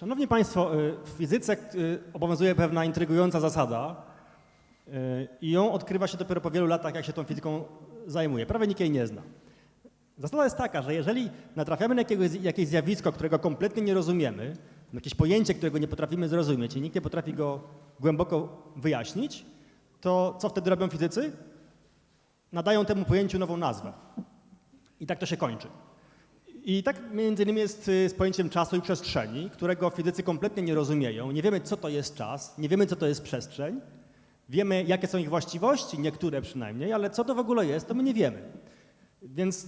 Szanowni Państwo, y, w fizyce y, obowiązuje pewna intrygująca zasada y, i ją odkrywa się dopiero po wielu latach, jak się tą fizyką zajmuje. Prawie nikt jej nie zna. Zasada jest taka, że jeżeli natrafiamy na jakiegoś, jakieś zjawisko, którego kompletnie nie rozumiemy, na jakieś pojęcie, którego nie potrafimy zrozumieć i nikt nie potrafi go głęboko wyjaśnić, to co wtedy robią fizycy? Nadają temu pojęciu nową nazwę. I tak to się kończy. I tak między innymi jest y, z pojęciem czasu i przestrzeni, którego fizycy kompletnie nie rozumieją. Nie wiemy, co to jest czas, nie wiemy, co to jest przestrzeń. Wiemy, jakie są ich właściwości, niektóre przynajmniej, ale co to w ogóle jest, to my nie wiemy. Więc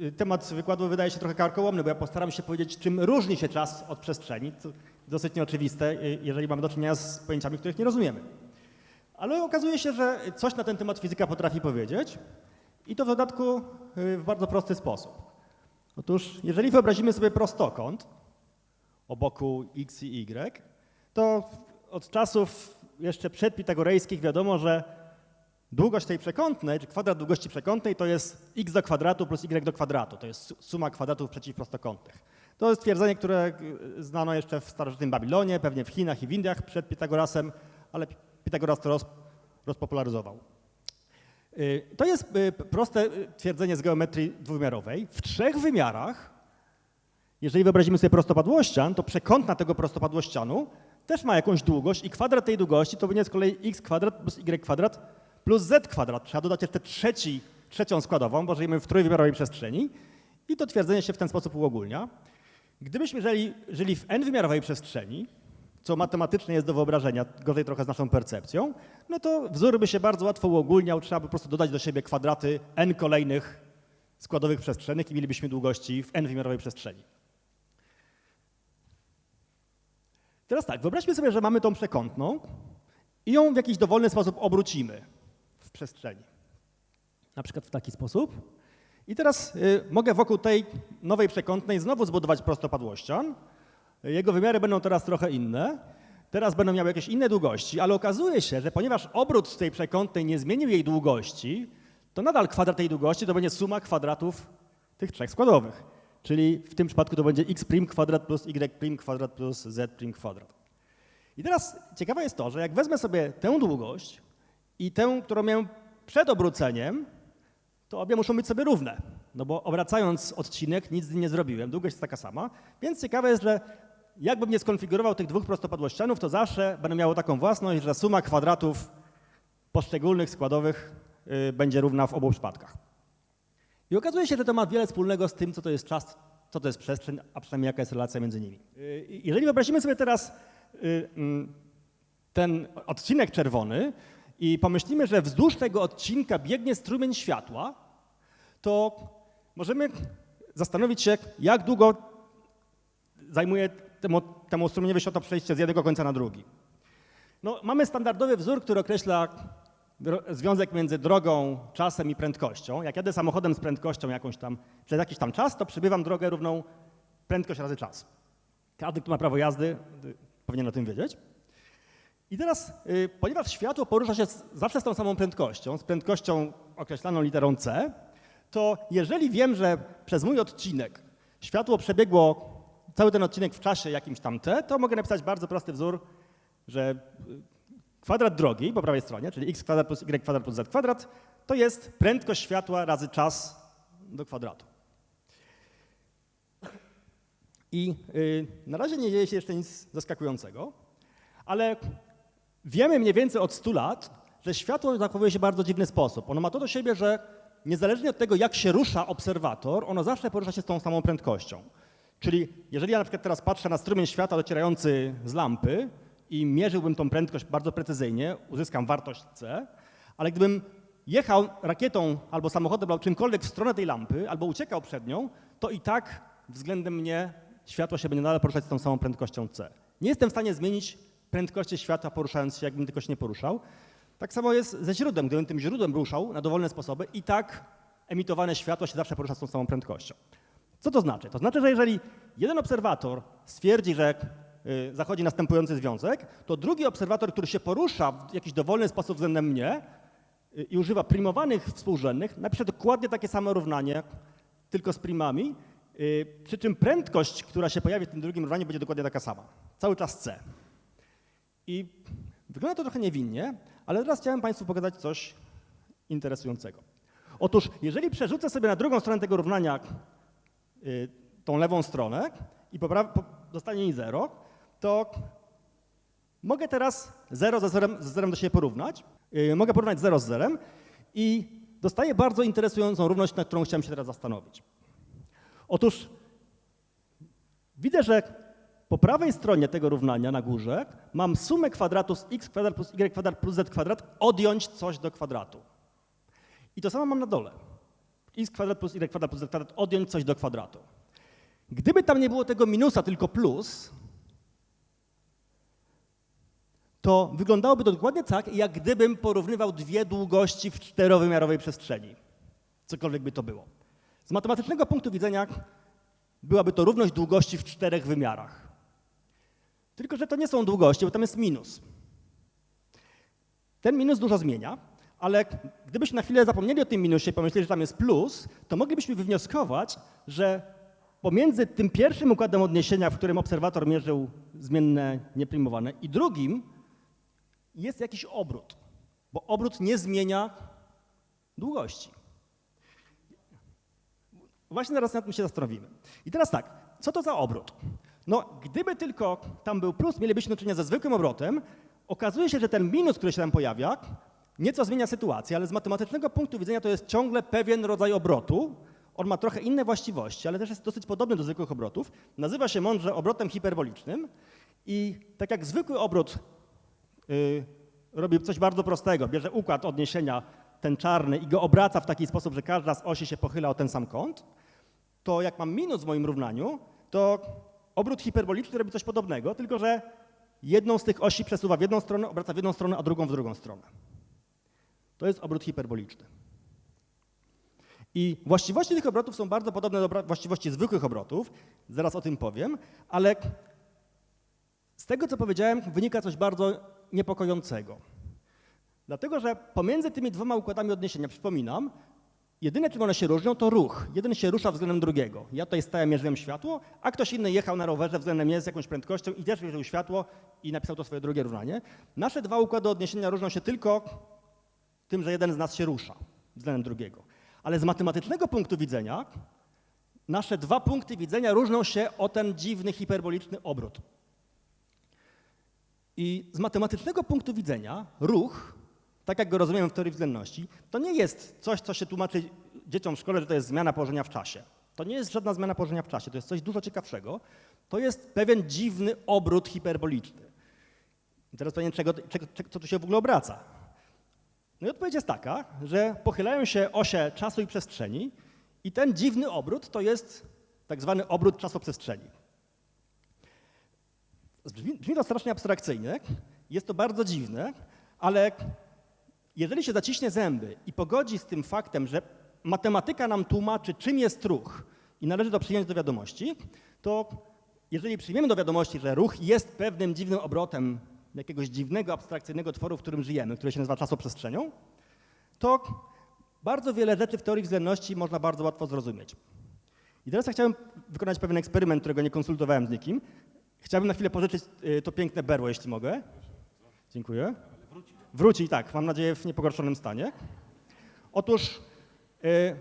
y, temat wykładu wydaje się trochę karkołomny, bo ja postaram się powiedzieć, czym różni się czas od przestrzeni. To dosyć nieoczywiste, y, jeżeli mamy do czynienia z pojęciami, których nie rozumiemy. Ale okazuje się, że coś na ten temat fizyka potrafi powiedzieć i to w dodatku w bardzo prosty sposób. Otóż, jeżeli wyobrazimy sobie prostokąt o boku x i y, to od czasów jeszcze przedpitagorejskich wiadomo, że długość tej przekątnej, czy kwadrat długości przekątnej to jest x do kwadratu plus y do kwadratu. To jest su- suma kwadratów przeciwprostokątnych. To jest twierdzenie, które znano jeszcze w starożytnym Babilonie, pewnie w Chinach i w Indiach przed Pitagorasem, ale Pi- Pitagoras to roz, rozpopularyzował. Y, To jest y, proste y, twierdzenie z geometrii dwuwymiarowej. W trzech wymiarach, jeżeli wyobrazimy sobie prostopadłościan, to przekątna tego prostopadłościanu też ma jakąś długość i kwadrat tej długości to będzie z kolei x kwadrat plus y kwadrat plus z kwadrat. Trzeba dodać jeszcze trzeci, trzecią składową, bo żyjemy w trójwymiarowej przestrzeni i to twierdzenie się w ten sposób uogólnia. Gdybyśmy żyli, żyli w n-wymiarowej przestrzeni, co matematycznie jest do wyobrażenia, gorzej trochę z naszą percepcją, no to wzór by się bardzo łatwo uogólniał, trzeba by po prostu dodać do siebie kwadraty n kolejnych składowych przestrzennych i mielibyśmy długości w n-wymiarowej przestrzeni. Teraz tak, wyobraźmy sobie, że mamy tą przekątną i ją w jakiś dowolny sposób obrócimy w przestrzeni. Na przykład w taki sposób. I teraz y, mogę wokół tej nowej przekątnej znowu zbudować prostopadłościan. Jego wymiary będą teraz trochę inne. Teraz będą miały jakieś inne długości, ale okazuje się, że ponieważ obrót tej przekątnej nie zmienił jej długości, to nadal kwadrat tej długości to będzie suma kwadratów tych trzech składowych. Czyli w tym przypadku to będzie x' kwadrat plus y' kwadrat plus z' kwadrat. I teraz ciekawe jest to, że jak wezmę sobie tę długość i tę, którą miałem przed obróceniem, to obie muszą być sobie równe. No bo obracając odcinek nic nie zrobiłem, długość jest taka sama. Więc ciekawe jest, że jakbym nie skonfigurował tych dwóch prostopadłościanów, to zawsze będę miało taką własność, że suma kwadratów poszczególnych składowych y, będzie równa w obu przypadkach. I okazuje się, że to ma wiele wspólnego z tym, co to jest czas, co to jest przestrzeń, a przynajmniej jaka jest relacja między nimi. Y, Jeżeli wyobrazimy sobie teraz y, mm, ten odcinek czerwony i pomyślimy, że wzdłuż tego odcinka biegnie strumień światła, to możemy zastanowić się, jak długo zajmuje temu, temu strumieniowi światła przejście z jednego końca na drugi. No, mamy standardowy wzór, który określa związek między drogą, czasem i prędkością. Jak jadę samochodem z prędkością jakąś tam przez jakiś tam czas, to przybywam drogę równą prędkość razy czas. Każdy, kto ma prawo jazdy, y, powinien o tym wiedzieć. I teraz, y, ponieważ światło porusza się z, zawsze z tą samą prędkością, z prędkością określaną literą c, to jeżeli wiem, że przez mój odcinek światło przebiegło cały ten odcinek w czasie jakimś tam t, to mogę napisać bardzo prosty wzór, że y, kwadrat drogi po prawej stronie, czyli x kwadrat plus y kwadrat plus z kwadrat, to jest prędkość światła razy czas do kwadratu. I y, na razie nie dzieje się jeszcze nic zaskakującego, ale wiemy mniej więcej od 100 lat, że światło zachowuje się w bardzo dziwny sposób. Ono ma to do siebie, że niezależnie od tego, jak się rusza obserwator, ono zawsze porusza się z tą samą prędkością. Czyli jeżeli ja na przykład teraz patrzę na strumień światła docierający z lampy i mierzyłbym tą prędkość bardzo precyzyjnie, uzyskam wartość c, ale gdybym jechał rakietą albo samochodem albo czymkolwiek w stronę tej lampy, albo uciekał przed nią, to i tak względem mnie światło się będzie nadal poruszać z tą samą prędkością c. Nie jestem w stanie zmienić prędkości światła poruszając się, jakbym tylko się nie poruszał. Tak samo jest ze źródłem. Gdybym tym źródłem ruszał na dowolne sposoby, i tak emitowane światło się zawsze porusza z tą samą prędkością. Co to znaczy? To znaczy, że jeżeli jeden obserwator stwierdzi, że y, zachodzi następujący związek, to drugi obserwator, który się porusza w jakiś dowolny sposób względem mnie y, i używa primowanych współrzędnych, napisze dokładnie takie samo równanie, tylko z primami Yy, przy czym prędkość, która się pojawi w tym drugim równaniu, będzie dokładnie taka sama. Cały czas c. I wygląda to trochę niewinnie, ale teraz chciałem Państwu pokazać coś interesującego. Otóż, jeżeli przerzucę sobie na drugą stronę tego równania tą lewą stronę i dostanie mi 0, to mogę teraz 0 ze 0, ze 0 do siebie porównać. Yy, mogę porównać 0 z 0 i dostaję bardzo interesującą równość, nad którą chciałem się teraz zastanowić. Otóż widzę, że po prawej stronie tego równania na górze mam sumę kwadratu z x kwadrat plus y kwadrat plus z kwadrat odjąć coś do kwadratu. I to samo mam na dole. X kwadrat plus y kwadrat plus z kwadrat odjąć coś do kwadratu. Gdyby tam nie było tego minusa, tylko plus, to wyglądałoby to dokładnie tak, jak gdybym porównywał dwie długości w czterowymiarowej przestrzeni. Cokolwiek by to było. Z matematycznego punktu widzenia byłaby to równość długości w czterech wymiarach. Tylko, że to nie są długości, bo tam jest minus. Ten minus dużo zmienia, ale gdybyśmy na chwilę zapomnieli o tym minusie i pomyśleli, że tam jest plus, to moglibyśmy wywnioskować, że pomiędzy tym pierwszym układem odniesienia, w którym obserwator mierzył zmienne nieprimowane, i drugim jest jakiś obrót, bo obrót nie zmienia długości. Właśnie teraz nad tym się zastanowimy. I teraz tak, co to za obrót? No, gdyby tylko tam był plus, mielibyśmy do czynienia ze zwykłym obrotem, okazuje się, że ten minus, który się tam pojawia, nieco zmienia sytuację, ale z matematycznego punktu widzenia to jest ciągle pewien rodzaj obrotu. On ma trochę inne właściwości, ale też jest dosyć podobny do zwykłych obrotów. Nazywa się mądrze obrotem hiperbolicznym i tak jak zwykły obrót yy, robi coś bardzo prostego, bierze układ odniesienia, ten czarny, i go obraca w taki sposób, że każda z osi się pochyla o ten sam kąt, to jak mam minus w moim równaniu, to obrót hiperboliczny robi coś podobnego, tylko że jedną z tych osi przesuwa w jedną stronę, obraca w jedną stronę, a drugą w drugą stronę. To jest obrót hiperboliczny. I właściwości tych obrotów są bardzo podobne do właściwości zwykłych obrotów, zaraz o tym powiem, ale z tego, co powiedziałem, wynika coś bardzo niepokojącego. Dlatego, że pomiędzy tymi dwoma układami odniesienia, przypominam, jedyne czym one się różnią to ruch. Jeden się rusza względem drugiego. Ja tutaj stałem, mierzyłem światło, a ktoś inny jechał na rowerze względem mnie z jakąś prędkością i też mierzył światło i napisał to swoje drugie równanie. Nasze dwa układy odniesienia różnią się tylko tym, że jeden z nas się rusza względem drugiego. Ale z matematycznego punktu widzenia nasze dwa punkty widzenia różnią się o ten dziwny hiperboliczny obrót. I z matematycznego punktu widzenia ruch, tak jak go rozumiemy w teorii względności, to nie jest coś, co się tłumaczy dzieciom w szkole, że to jest zmiana położenia w czasie. To nie jest żadna zmiana położenia w czasie, to jest coś dużo ciekawszego. To jest pewien dziwny obrót hiperboliczny. I teraz pytanie, czego, czego, czego, co tu się w ogóle obraca? No i odpowiedź jest taka, że pochylają się osie czasu i przestrzeni i ten dziwny obrót to jest tak zwany obrót czasoprzestrzeni. Brzmi, brzmi to strasznie abstrakcyjnie, jest to bardzo dziwne, ale jeżeli się zaciśnie zęby i pogodzi z tym faktem, że matematyka nam tłumaczy, czym jest ruch i należy to przyjąć do wiadomości, to jeżeli przyjmiemy do wiadomości, że ruch jest pewnym dziwnym obrotem jakiegoś dziwnego, abstrakcyjnego tworu, w którym żyjemy, który się nazywa czasoprzestrzenią, to bardzo wiele rzeczy w teorii względności można bardzo łatwo zrozumieć. I teraz ja wykonać pewien eksperyment, którego nie konsultowałem z nikim. Chciałbym na chwilę pożyczyć y, to piękne berło, jeśli mogę. Dziękuję. Wróci, tak, mam nadzieję, w niepogorszonym stanie. Otóż, y,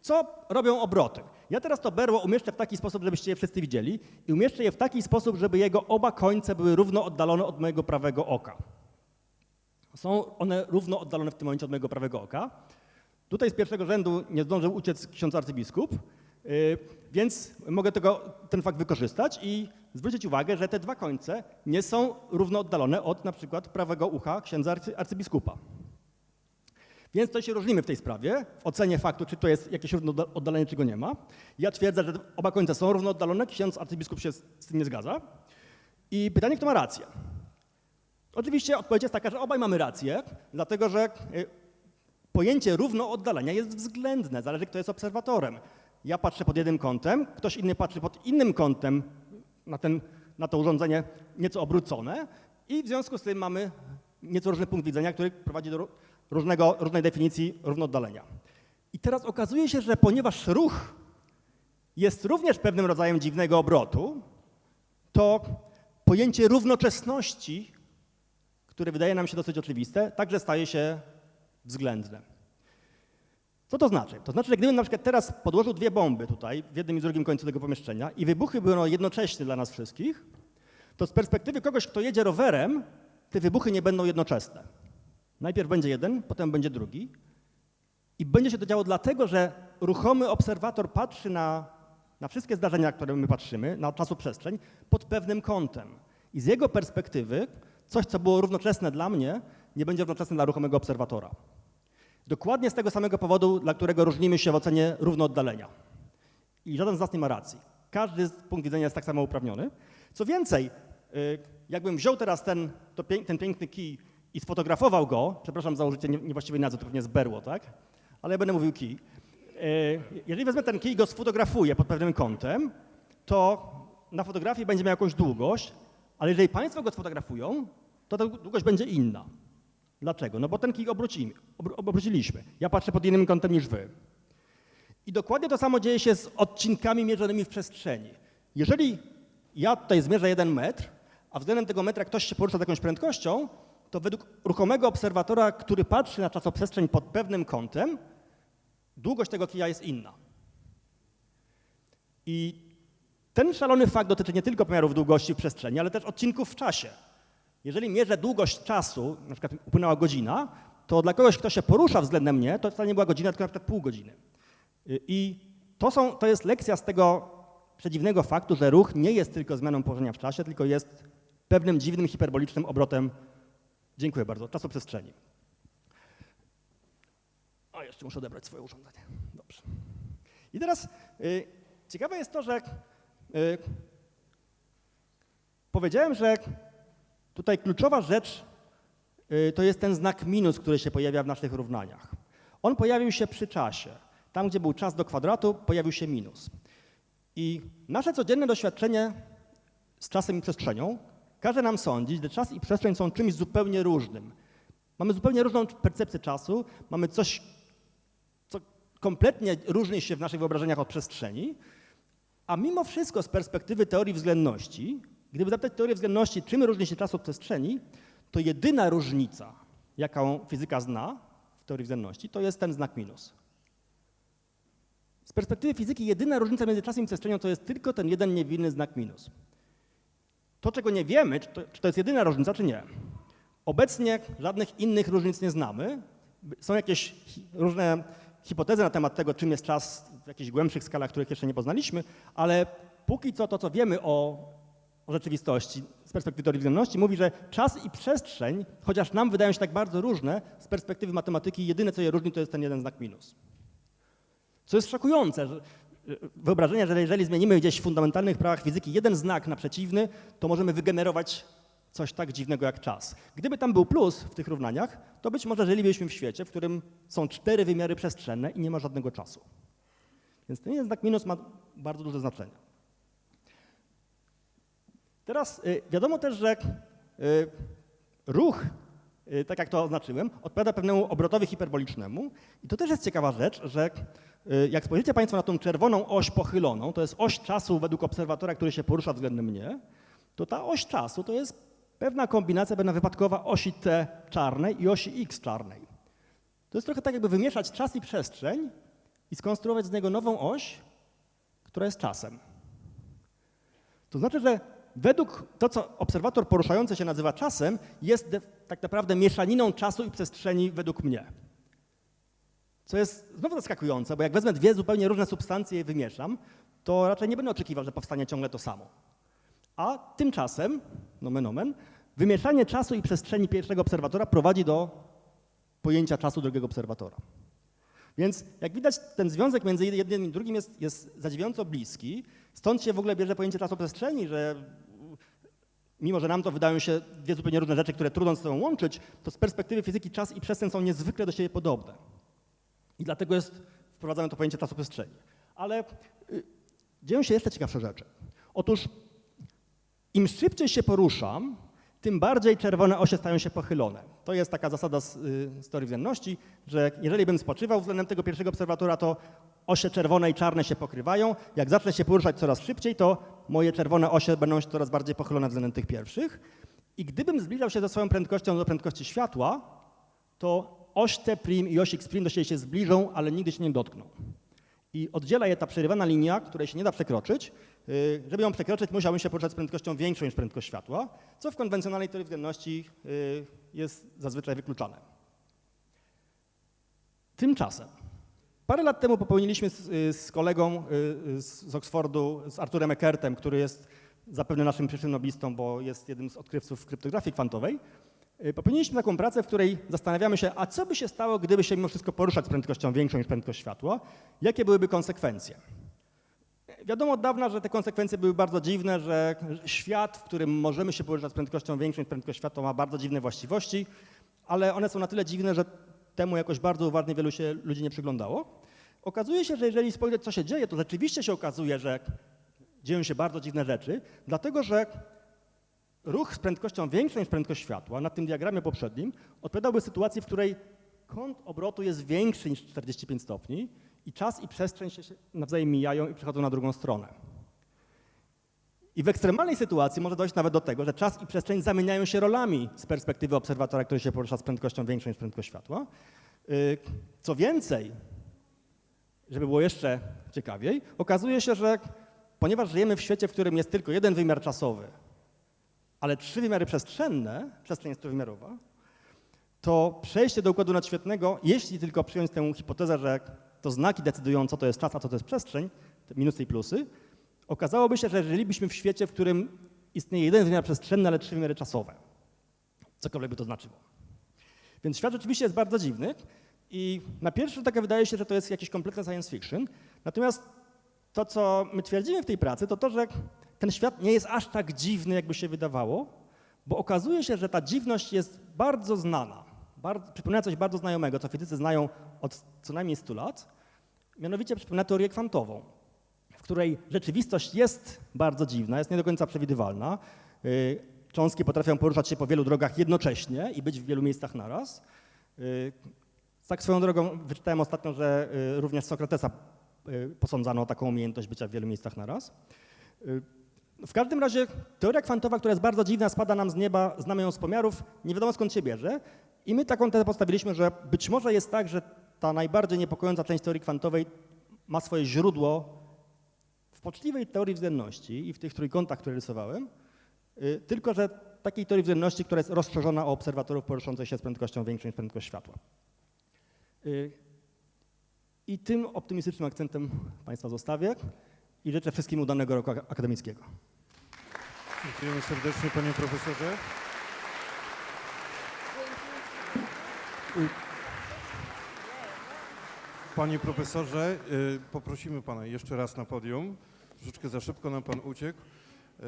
co robią obroty? Ja teraz to berło umieszczę w taki sposób, żebyście je wszyscy widzieli i umieszczę je w taki sposób, żeby jego oba końce były równo oddalone od mojego prawego oka. Są one równo oddalone w tym momencie od mojego prawego oka. Tutaj z pierwszego rzędu nie zdążył uciec ksiądz arcybiskup, yy, więc mogę tego, ten fakt wykorzystać i zwrócić uwagę, że te dwa końce nie są równo oddalone od na przykład prawego ucha księdza arcy, arcybiskupa. Więc to się różnimy w tej sprawie, w ocenie faktu, czy to jest jakieś równo oddalenie, czy go nie ma. Ja twierdzę, że oba końce są równo oddalone, ksiądz arcybiskup się z, tym nie zgadza. I pytanie, kto ma rację? Oczywiście odpowiedź jest taka, że obaj mamy rację, dlatego że y, pojęcie równo oddalenia jest względne, zależy kto jest obserwatorem. Ja patrzę pod jednym kątem, ktoś inny patrzy pod innym kątem na, ten, na to urządzenie nieco obrócone i w związku z tym mamy nieco różny punkt widzenia, który prowadzi do różnego, różnej definicji równoodalenia. I teraz okazuje się, że ponieważ ruch jest również pewnym rodzajem dziwnego obrotu, to pojęcie równoczesności, które wydaje nam się dosyć oczywiste, także staje się względne. Co to znaczy? To znaczy, że gdybym na przykład teraz podłożył dwie bomby tutaj, w jednym i drugim końcu tego pomieszczenia i wybuchy były jednocześnie dla nas wszystkich, to z perspektywy kogoś, kto jedzie rowerem, te wybuchy nie będą jednoczesne. Najpierw będzie jeden, potem będzie drugi. I będzie się to działo dlatego, że ruchomy obserwator patrzy na, na wszystkie zdarzenia, które my patrzymy, na czasoprzestrzeń, pod pewnym kątem. I z jego perspektywy coś, co było równoczesne dla mnie, nie będzie równoczesne dla ruchomego obserwatora. Dokładnie z tego samego powodu, dla którego różnimy się w ocenie równooddalenia. I żaden z nas nie ma racji. Każdy z punkt widzenia jest tak samo uprawniony. Co więcej, y, jakbym wziął teraz ten, to ten piękny kij i sfotografował go, przepraszam za użycie nie- niewłaściwej nazwy, to pewnie jest berło, tak? Ale ja będę mówił kij. Y, Jeżeli wezmę ten kij i go sfotografuję pod pewnym kątem, to na fotografii będzie miał jakąś długość, ale jeżeli Państwo go sfotografują, to ta długość będzie inna. Dlaczego? No bo ten kij obrócimy, obr- obróciliśmy. Ja patrzę pod innym kątem niż Wy. I dokładnie to samo dzieje się z odcinkami mierzonymi w przestrzeni. Jeżeli ja tutaj zmierzę jeden metr, a względem tego metra ktoś się porusza z jakąś prędkością, to według ruchomego obserwatora, który patrzy na czasoprzestrzeń pod pewnym kątem, długość tego kija jest inna. I ten szalony fakt dotyczy nie tylko pomiarów długości w przestrzeni, ale też odcinków w czasie. Jeżeli mierzę długość czasu, na przykład upłynęła godzina, to dla kogoś, kto się porusza względem mnie, to wcale nie była godzina, tylko na przykład pół godziny. I to, są, to jest lekcja z tego przedziwnego faktu, że ruch nie jest tylko zmianą położenia w czasie, tylko jest pewnym dziwnym, hiperbolicznym obrotem, dziękuję bardzo, czasoprzestrzeni. O, jeszcze muszę odebrać swoje urządzenie. Dobrze. I teraz y, ciekawe jest to, że y, powiedziałem, że tutaj kluczowa rzecz y, to jest ten znak minus, który się pojawia w naszych równaniach. On pojawił się przy czasie. Tam, gdzie był czas do kwadratu, pojawił się minus. I nasze codzienne doświadczenie z czasem i przestrzenią każe nam sądzić, że czas i przestrzeń są czymś zupełnie różnym. Mamy zupełnie różną percepcję czasu, mamy coś, co kompletnie różni się w naszych wyobrażeniach od przestrzeni, a mimo wszystko z perspektywy teorii względności, gdyby zapytać teorię względności, czym różni się czas od przestrzeni, to jedyna różnica, jaką fizyka zna w teorii względności, to jest ten znak minus. Z perspektywy fizyki jedyna różnica między czasem i przestrzenią to jest tylko ten jeden niewinny znak minus. To, czego nie wiemy, czy to, czy to jest jedyna różnica, czy nie. Obecnie żadnych innych różnic nie znamy. Są jakieś różne hipotezy na temat tego, czym jest czas w jakichś głębszych skalach, których jeszcze nie poznaliśmy, ale póki co to, co wiemy o, o rzeczywistości z perspektywy teorii mówi, że czas i przestrzeń, chociaż nam wydają się tak bardzo różne, z perspektywy matematyki jedyne, co je różni, to jest ten jeden znak minus. Co jest szokujące, że że wyobrażenie, że jeżeli zmienimy gdzieś w fundamentalnych prawach fizyki jeden znak na przeciwny, to możemy wygenerować coś tak dziwnego jak czas. Gdyby tam był plus w tych równaniach, to być może żylibyśmy w świecie, w którym są cztery wymiary przestrzenne i nie ma żadnego czasu. Więc ten jeden znak minus ma bardzo duże znaczenie. Teraz y, wiadomo też, że y, ruch, tak jak to oznaczyłem, odpowiada pewnemu obrotowi hiperbolicznemu. I to też jest ciekawa rzecz, że y, jak spojrzycie Państwo na tą czerwoną oś pochyloną, to jest oś czasu według obserwatora, który się porusza względem mnie, to ta oś czasu to jest pewna kombinacja, pewna wypadkowa osi t czarnej i osi x czarnej. To jest trochę tak, jakby wymieszać czas i przestrzeń i skonstruować z niego nową oś, która jest czasem. To znaczy, że według to, co obserwator poruszający się nazywa czasem, jest tak naprawdę mieszaniną czasu i przestrzeni według mnie. Co jest znowu zaskakujące, bo jak wezmę dwie zupełnie różne substancje i wymieszam, to raczej nie będę oczekiwał, że powstanie ciągle to samo. A tymczasem, nomen omen, wymieszanie czasu i przestrzeni pierwszego obserwatora prowadzi do pojęcia czasu drugiego obserwatora. Więc jak widać, ten związek między jednym i drugim jest, jest zadziwiająco bliski. Stąd się w ogóle bierze pojęcie czasoprzestrzeni, że mimo, że nam to wydają się dwie zupełnie różne rzeczy, które trudno ze sobą łączyć, to z perspektywy fizyki czas i przestrzeń są niezwykle do siebie podobne. I dlatego jest wprowadzane to pojęcie czasoprzestrzeni. Ale y, dzieją się jeszcze ciekawsze rzeczy. Otóż im szybciej się poruszam, tym bardziej czerwone osie stają się pochylone. To jest taka zasada z, y, z teorii względności, że jeżeli bym spoczywał względem tego pierwszego obserwatora, to osie czerwone i czarne się pokrywają. Jak zacznę się poruszać coraz szybciej, to moje czerwone osie będą się coraz bardziej pochylone względem tych pierwszych. I gdybym zbliżał się ze swoją prędkością do prędkości światła, to oś T' i oś X' do siebie się zbliżą, ale nigdy się nie dotkną. I oddziela je ta przerywana linia, której się nie da przekroczyć. Y, Żeby ją przekroczyć, musiałbym się poruszać z prędkością większą niż prędkość światła, co w konwencjonalnej teorii względności y, jest zazwyczaj wykluczane. Tymczasem, parę lat temu popełniliśmy z, y, z kolegą y, z, z Oxfordu, z Arturem Eckertem, który jest zapewne naszym przyszłym noblistą, bo jest jednym z odkrywców kryptografii kwantowej, y, popełniliśmy taką pracę, w której zastanawiamy się, a co by się stało, gdyby się mimo wszystko poruszać z prędkością większą niż prędkość światła, jakie byłyby konsekwencje. Wiadomo od dawna, że te konsekwencje były bardzo dziwne, że świat, w którym możemy się poruszać z prędkością większą niż prędkość światła, ma bardzo dziwne właściwości, ale one są na tyle dziwne, że temu jakoś bardzo uważnie wielu się ludzi nie przyglądało. Okazuje się, że jeżeli spojrzeć, co się dzieje, to rzeczywiście się okazuje, że dzieją się bardzo dziwne rzeczy, dlatego że ruch z prędkością większą niż prędkość światła na tym diagramie poprzednim odpowiadałby sytuacji, w której kąt obrotu jest większy niż 45 stopni i czas i przestrzeń się nawzajem mijają i przechodzą na drugą stronę. I w ekstremalnej sytuacji może dojść nawet do tego, że czas i przestrzeń zamieniają się rolami z perspektywy obserwatora, który się porusza z prędkością większą niż prędkość światła. Yy, Co więcej, żeby było jeszcze ciekawiej, okazuje się, że ponieważ żyjemy w świecie, w którym jest tylko jeden wymiar czasowy, ale trzy wymiary przestrzenne, przestrzeń jest trójwymiarowa, to przejście do układu nadświetnego, jeśli tylko przyjąć tę hipotezę, że to znaki decydują, co to jest czas, a co to jest przestrzeń, minusy i plusy, okazałoby się, że żylibyśmy w świecie, w którym istnieje jeden wymiar przestrzenny, ale trzy wymiary czasowe. Cokolwiek by to znaczyło. Więc świat rzeczywiście jest bardzo dziwny i na pierwszy rzut oka wydaje się, że to jest jakiś kompletny science fiction. Natomiast to, co my twierdzimy w tej pracy, to to, że ten świat nie jest aż tak dziwny, jakby się wydawało, bo okazuje się, że ta dziwność jest bardzo znana, bardzo, przypomina coś bardzo znajomego, co fizycy znają od co najmniej 100 lat, mianowicie przypomina teorię kwantową, której rzeczywistość jest bardzo dziwna, jest nie do końca przewidywalna. Yy, Cząstki potrafią poruszać się po wielu drogach jednocześnie i być w wielu miejscach naraz. Yy, Tak swoją drogą wyczytałem ostatnio, że yy, również Sokratesa posądzano o taką umiejętność bycia w wielu miejscach naraz. W każdym razie teoria kwantowa, która jest bardzo dziwna, spada nam z nieba, znamy ją z pomiarów, nie wiadomo skąd się bierze. I my taką tezę postawiliśmy, że być może jest tak, że ta najbardziej niepokojąca część teorii kwantowej ma swoje źródło poczciwej teorii względności i w tych trójkątach, które rysowałem, y, tylko że takiej teorii względności, która jest rozszerzona o obserwatorów poruszających się z prędkością większą niż prędkość światła. Y, I tym optymistycznym akcentem Państwa zostawię i życzę wszystkim udanego roku ak- akademickiego. Dziękujemy serdecznie panie profesorze. Panie profesorze, y, poprosimy pana jeszcze raz na podium. Troszeczkę za szybko nam pan uciekł. Y,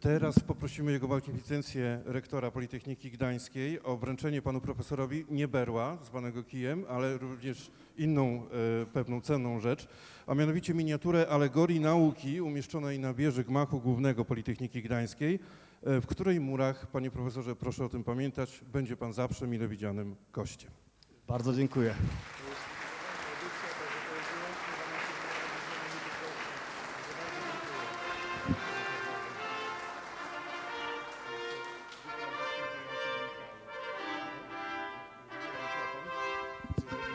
Teraz poprosimy jego magnificencję rektora Politechniki Gdańskiej o wręczenie panu profesorowi nie berła zwanego kijem, ale również inną y, pewną cenną rzecz, a mianowicie miniaturę alegorii nauki umieszczonej na wieży gmachu głównego Politechniki Gdańskiej, y, w której murach, panie profesorze, proszę o tym pamiętać, będzie pan zawsze mile widzianym gościem. Bardzo dziękuję.